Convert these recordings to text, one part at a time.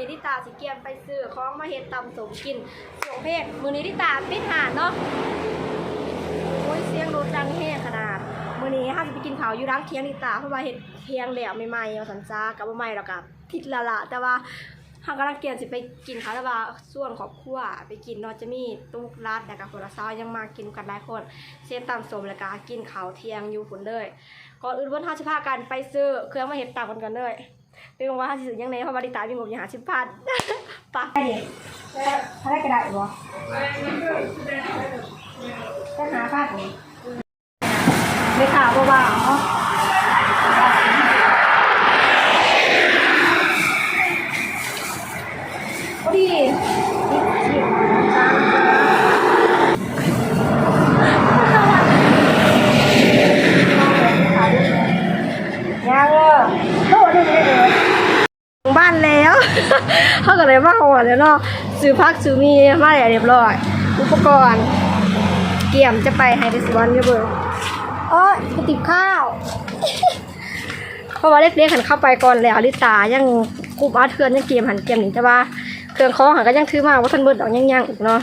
นี้ที่ตาสิเกียมไปซื้อของมาเฮ็ดตำสมกินสงเพศมือนี้ที่ตาปิดหาดเนาะโอ้ยเสียงรถดังแห้งขนาดมือนี้ห้าจะไปกินข้าวอยู่ร้านเคียงนิตาเพราะว่าเฮ็ดเคียงแหลวใหม่ๆเอาสันจ้ากับบ่ใหม่แล้วกับผิดละละแต่ว่าทากำลังเกียนสิไปกินข้าวแต่ว่าส่วนครอบครัวไปกินเนาะจะมีตุ๊กรัดแล้วกับคนละซาวยังมากินกันหลายคนเส้นตำสมแล้วก็กินข้าวเทียงอยู่พุ่นเลยก่อนอื่นเพิ่นห้าสิพากันไปซื้อเครื่องมาเฮ็ดตากันกันเลย เป็นว่าหาสิซื้อยังไงเพราะว่าดิตามีงบอยู่หาสิบพันปะได้ดิถ้าได้กระดาษบ่จะหาค่าของไม่ข่าวเบาๆ เขาก็เลยมาหัวแล้วเนาะซื้อพักซื้อมีมาแล้วเรียบร้อย อุปกรณ์เกี่ยมจะไปไฮเดสวันอยู่เบอร์โอ้ยติบข้าว เพราะว่าเล็กๆหันเข้าไปก่อนแล้วลิตายังกรุบอาเทือนยังเกมหันเกมนี่แต่ว่าเครื่องของหันก็ยังถือมาว่าท่านเบิดดอกยังยังๆอีกเนาะ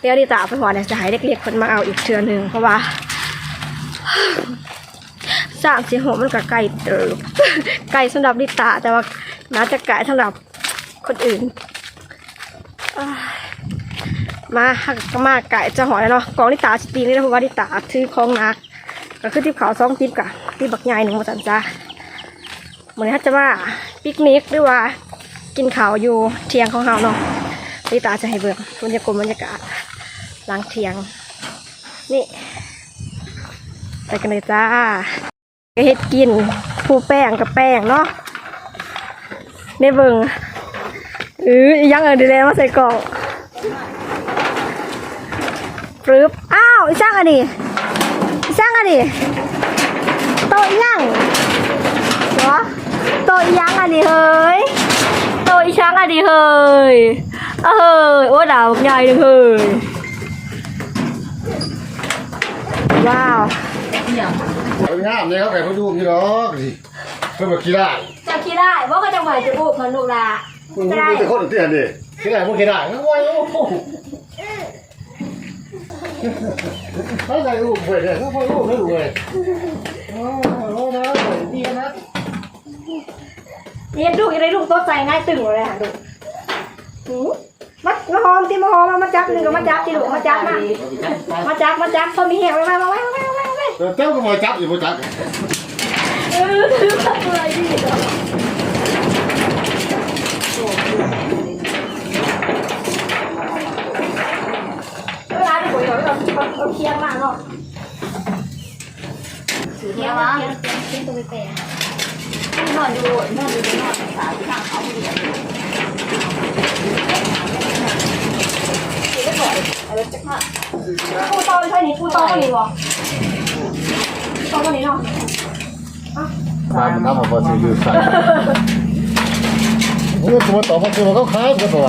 เดี๋ยวลิตาไปหัวเนี่ยจะให้เล็กๆคนมาเอาอีกเทือหนึ่งเพราะว่าสามสี่หัวมันก็ไก่เติบไก่สำหรับลิตาแต่ว่าน่าจะไก่สำหรับ คนอื่น มาหักก็มาไก่จะหอยเนาะกองลิตาสตีนี่นะเพราะว่าลิตาถือของนัก ก็คือทิปขาสองทิปกะทิปบักใหญ่หนึ่งมาสันจ้าเหมือนฮัจจะมาปิกนิกหรือว่ากินข้าวอยู่เทียงของเฮาเนาะลิตาจะให้เบิ่งบรรยากาศบรรยากาศหลังเทียง นี่ไปกันเลยจ้าก็เฮ็ดกินผู้แป้งกับแป้งเนาะในเบิ่ง เอออีหยังเออดีแล้วมาใส่กล่องปรึบอ้าวอีช่างอันนี้อีช่างอันนี้โตะอีหยังเหรอโตะอีหยังอันนี้เฮ้ยโตะอีช่างอันนี้เฮ้ยเอาเฮ้ยโอ้ดาวใหญ่เลยเฮ้ยว้าวเอางามเลยครับไก่เขาดูพี่น้องสิเพิ่นมากี่ได้จะคิดได้ว่าก็จะไหวจะบุกมันลูกละ มึงจะมึงได้เป็นคนเตี้ยดิกี่ได้มึงกี่ได้งั้นไว้โอ้โหถ้าใส่ลูกไปเลยถ้าไปลูกไม่ลูกเลยโอ้โหนะดีนะเรียนลูกยังไงลูกโต๊ะใจง่ายตึงเลยค่ะลูกหืมมามาหอมตีมาหอมมามาจับหนึ่งกับมาจับตีลูกมาจับมามาจับมาจับพอมีแหงไว้ไว้ไว้ไว้ไว้ไว้ไว้เดี๋ยวเจ้าก็มาจับอยู่มาจับเออถือมาอะไรดีเนาะเวลาเดี๋ยวผมเอาเอาเอาเคียงมาเนาะเที่ยววะเคียงเคียงตัวไปแปะนอนอยู่นอนอยู่นอนสาวที่ทางเขาเรียนปูโตใช่นี่ปูโตก็นี่บ่ปูโตก็นี่เนาะตามน้ำมาพอสิอยู่ใส่เฮ้ยตัวต่อมาคือมันเขาขายกันตัว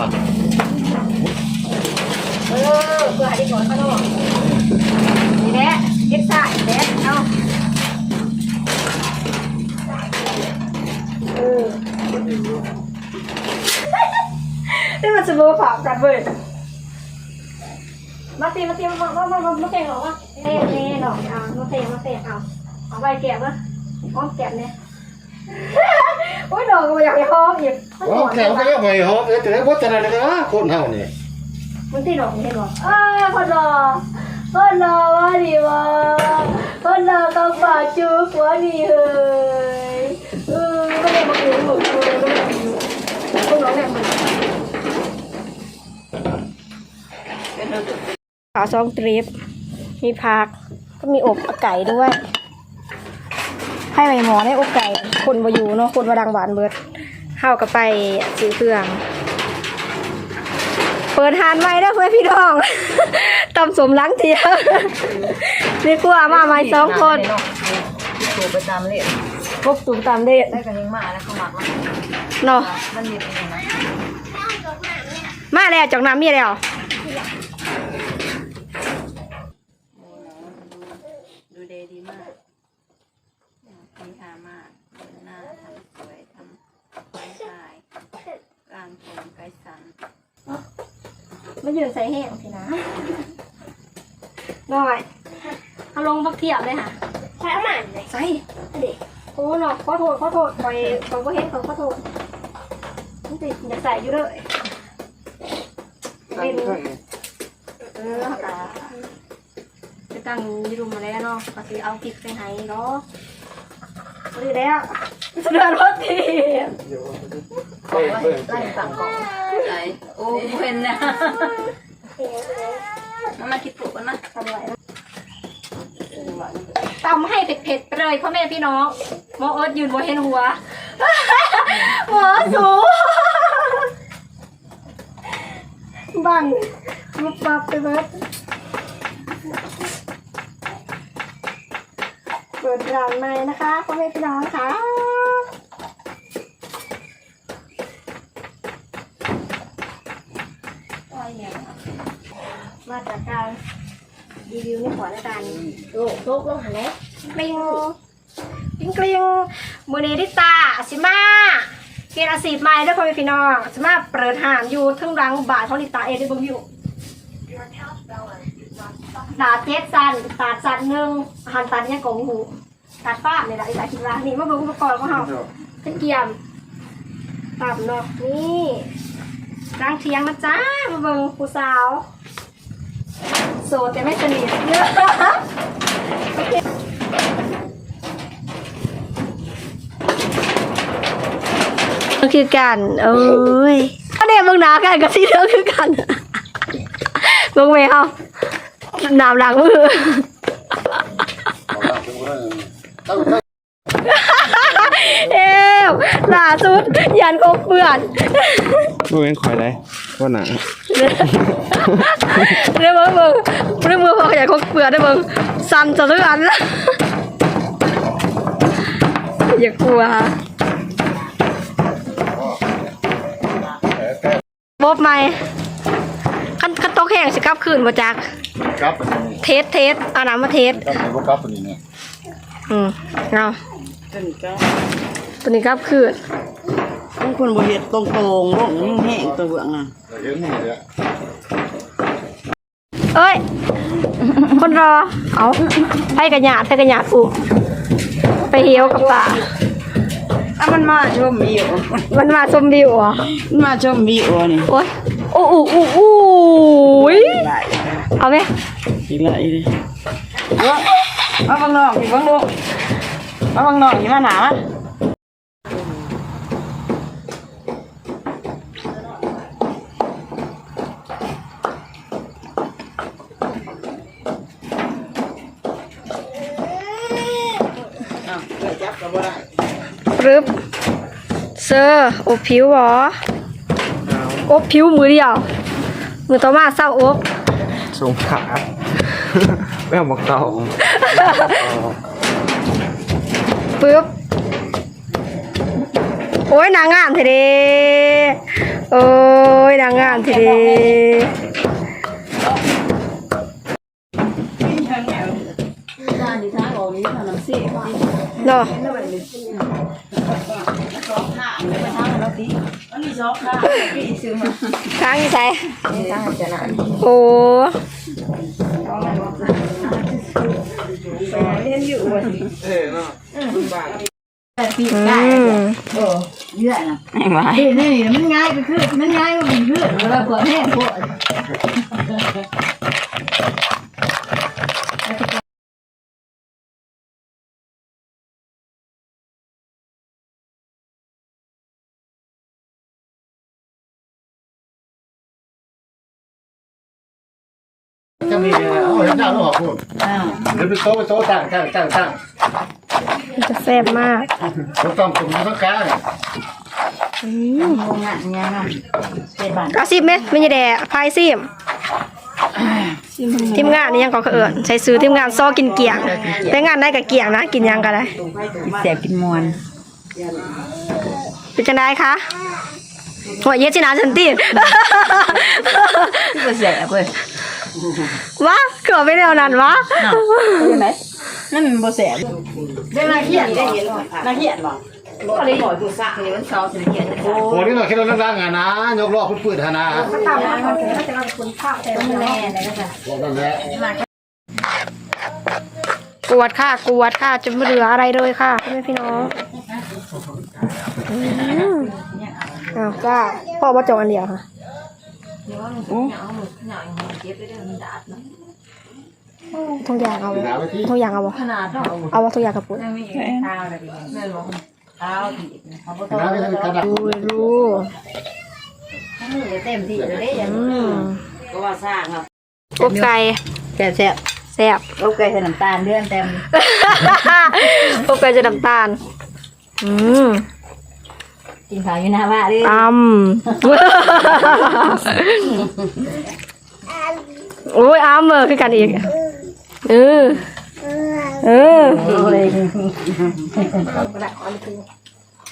ออเพื่อให้ได้ก่อนข้างนอกนี่แหละเย็บใส่แหละเอาเออนี่มันจะรู้ข่ากันเว้ยมาตีมาตีมามามามามาเตะหรอวะเตะเตะหรอกอะมาเตะมาเตะเอาเอาไปแกะมาอ้อมแกะเนี่ยโอ้ยดอกมันอยากไปห้องอีกมันอ๋หออนแค่เขากไม่หอมเออแต่ว่าจะอะไรกันนะคนเฮานี่ มันตีดอกไม่หรอเออคนรอคนรอว่าดีวะคนรอก็ฝากจูบว่าดีเฮ้ยเออไม่ได้มาดูหนูเลยไม่ได้มาดูพวกน้องเนี่ยมันขาซองทริปมีผักก็มีอบไก่ด้วยให้ใบหมอได้อบไก่ คนมาอยู่เนาะคนมาดังหวานเบิดเข้ากับไปซื้อเครื่อง เปิดทานไว้ได้อเพื่อนพี่น้องตำสมล้างเทียมนี่กลัวมาใหม่สองคนตัวประจำเลยพบตุ่มตามเดชได้กันยังมาแล้วเขาหมักมาเนาะมันมีเป็นยังไงมาแล้วจอกน้ำมีแล้วดูเดดีมากมีทามากหน้าทำสวยทำร่างกาย ไม่ยืนใส่แห้งสินะหน่อยเอาลงบักเทียบเลยค่ะใส่อามันเลยใส่เด็กโอ้หนอกขอโทษขอโทษไปไปก็เห็นเขาขอโทษนี่ติดอย่าใส่อยู่เลยเป็นเออค่ะจะตั้งอยูรุมมาแล้วเนาะก็คือเอาพริกไปให้เนาะดีแล้วเดือดรถที ไล่สั่งของไหนโอ้เห็นนะมันมาคิดปลุกกันนะทำไรตำให้เผ็ดๆไปเลยพ่อแม่พี่น้องหมอเอิร์ธยืนบนเห็นหัวหมอสูบังมุบปับไปเบิดเปิดร้านใหม่นะคะพ่อแม่พี่น้องค่ะมาจากการ รีวิวในขวดในโลกโลกลงหันแล้วกลิ้งกลิ้งกลิ้งมือนี้ดิตาสิมาเกณฑ์อาชีพใหม่ด้วยพ่อแม่พี่น้องสิมาเปิดหานอยู่ทั้งรังบาทของดิตาเองได้เบิ่งอยู่ตาเจ็ดสันตาสันหนึ่งหันตันเนี่ยกงหูตัดฟ้าเนี่ยแหละดิตาคิดว่านี่มาเบิ่งอุปกรณ์ของเราเป็นเกียมตับเนาะนี่รังเทียงนะจ้ามาเบิ่งผู้สาว โสดแต่ไม่สนิทเยอะมันคือกันโอ้ยอันนี้มึงหนากันกับที่เธองคือกันมึงไม่เอาหนามหลังมือ เอวล่า สุด ยันคบเปื่อนดูเองคอยได้ว่าหนาเรื่องมึงมึงเรื่องมึงพอขยายคบเปื่อนได้มึงสั่นจะเลื่อนละอย่ากลัวบอบไหมคันคันโต๊ะแห้งสิกลับคืนบ่จักครับเทสเทสเอาน้ำมาเทสครับผมครับตัวนี้เนี่ยอืมเอาเป็นก็ ตัวนี้กลับคืนบางคนบ่เฮ็ดตรงๆลงมันแห้งตัวเบื้องอะเห็นนี่เนี่ยเอ้ย คนรอ เอาไปกระหยาดไปกระหยาดอูไปเหี่ยวกับป่าอะมันมาชมวิวมันมาชมวิวเหรอมันมาชมวิวนี่โอ้ยโอ้โอ้โอ้โอ้ยได้เอาไหมอีกละอีกเลยมาบางนอกอีกบางลูกมาบางนอกนี่มาหนาวะ เซอร์อบผิวเหรออบผิวมือเดียว มือต่อมาเศร้าอบสูงขาไม่เอาบอกเตาปึ๊บโอ้ยนางงามเทเดโอ้ยนางงามเทเดด้านที่ทางออกนี้ทางน้ำ เนาะมันมีซอกค่ะพี่ซื้อมางอยู่ใส่ทางจะนานโอ้เรียนอยู่ว่ะเอ้เนาะพี่ได้เออเยอะนะนี่นี่มันง่ายก็คือมันง่ายก็มันคือเวลาปวดแห้งปวด จะมีเอาเห็นหน้าลูกคุณอ้าวเดี๋ยวไปโต๊ะไปโต๊ะตั้งตั้งตั้งตั้งมันจะแซ่บมากต้องต้องตรงนี้ต้องกลางงงอะงานเป็นบ้านกาซิบไหมไม่ใช่แดดพายซิมทีมงานนี่ยังก็เอิญใช้ซื้อทีมงานซ้อกินเกี่ยงแต่งานได้กับเกี่ยงนะ กินยังก็ได้แสบกินมวนเป็นจังไดคะหัวเย็ดจินาฉันตี ก็แสบเว้ย วะเกือบไม่แนวนั้นวะเห็นไหมนั่นมันบ่แสบเรื่องนาเขียนได้เห็นนาเขียนบ่ก็เลยบอกตัวสักเลยมันซอสเขียนโอ้โอ้นี่เราแค่เราดังๆอะนะยกล้อพื้นๆฮะนะถ้าตามมาคนเดียวก็จะเอาคุณภาพแต่ต้ละนแม่แม่เลยก็จะบอกนั่นแหละกวดค่ะกวดค่ะจะไม่เหลืออะไรเลยค่ะพ่อแม่พี่น้องอืมอ้าวจ้าพ่อมาจองอันเดียวค่ะ เดี๋ยวมันเหงาเหงาอย่างเจ็บไปเรื่องมันดาดนะทุกอย่างเอาวะทุกอย่างเอาบ่ขนาดเราเอาว่ทุกอย่างกับปุ้นไม่มีเท้าอะไรแม่บอกเท้าถีบเขาก็หาไว้ที่กระดาษดูดูมือเต็มที่เลยได้ยังอืมก็ว่าสร้างครับอบไก่แซ่บแซ่บแซ่บโอเคใส่น้ำตาลเดือนเต็มอบไก่จะน้ำตาลอืม กินข้าวอยู่หน้าบ้านเลยตำโอ้ยอ้ำเออคือกันอีกเออเออ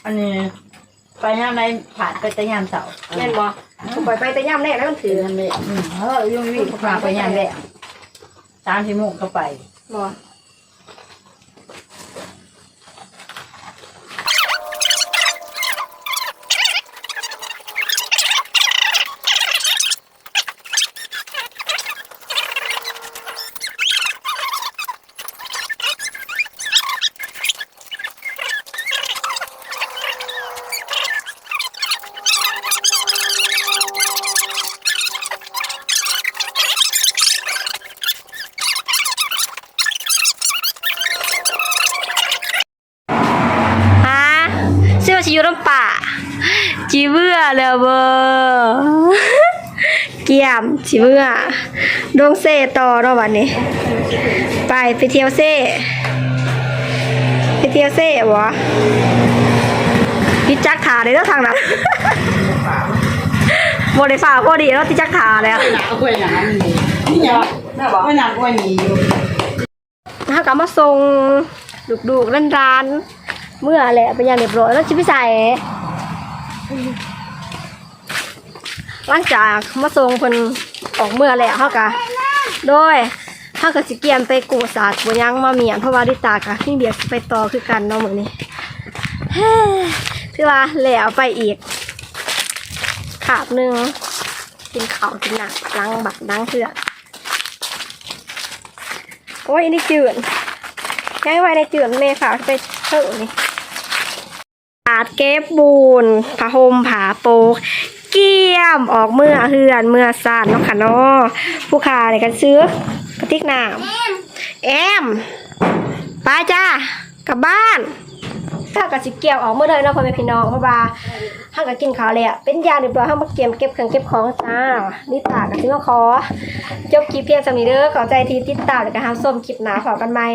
อันนี้ไปย่ามในผ่านไปแต่ย่ามเสาแม่นบ่ผมปล่อยไปแต่ย่ำแรกแล้วมันถืออันนี้เออยุ่งวิ่งพาไปย่ามแรกตามที่มุกเข้าไปบ่ ฮะชื่ อว่าชิอยูน้ำป่าจีเบื่อแล้วเบอเกี่ยมจีเบื่อดวงเซ่ต่อเนาะวันนี้ ไปไปเที่ยวเซ่ไปเที่ยวเซ่วะพี่จักขาเลยแล้วทางนั้นบริฝ่าพอดีแล้วที่จักขาแล้วหนักกว่าอย่างนั้นนี่นี่ยังน่าบอกว่าหนักกว่านี้อยู่ถ้ากลับมาส่งดุกๆร้านร้านๆ เมื่อแหละเป็นอย่างเรียบร้อยแล้วชิพิใส่หลังจากมาส่งคนออกเมื่อแหล้วเขากะโดยเขาก็สิเกียมไปกูศาสตร์บยังมาเมียนเพราะว่าดิตากะที่เบียกไปต่อคือกันเนาะมือนี้เฮ้ยคือว่าแล้วไปอีกขาบหนึ่งกินข้าวกินหนักล้างบักล้างเสือกโอ้ยนี่จืดย้ายไว้ในจืดเมฝากไปเถอะนี่ ปาดเก็บบูนผาหมผาโปก เกี่ยมออกเมื่อเฮือนเมื่อสานเนาะค่ะเนาะผู้ค้าในกันซื้อกระติกน้ำแอมไปจ้ากลับบ้าน ถ้ากับสิเกี่ยวออกเมื่อเลยเนาะพ่อแม่พี่น้องเพราะว่าถ้างกับกินข้าวแล้วเป็นยาเรียบร้อยห้างมาเกี่ยมเก็บเครื่องเก็บของจ้านี่ตากับซิมาขอจบคลิปเพียงสำนีเด้อขอใจทีติดตามและก็ห้ามส้มคลิปหนาขอกันใหม่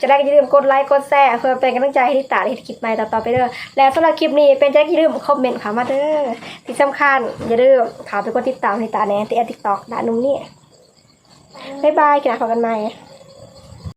จะได้อย่าลืมกดไลค์กดแชร์เพื่อเป็นกำลังใจให้ติดตามให้คลิปใหม่ต่อไปเด้อแล้วสำหรับคลิปนี้เป็นใจอย่าลืมคอมเมนต์เข้ามาเด้อที่สำคัญอย่าลืมข้าไปกดติดตามให้ตาแนนที่แอดติ๊กต็อกด่านุ่มนี่บ๊ายบายกินข้ากันใหม่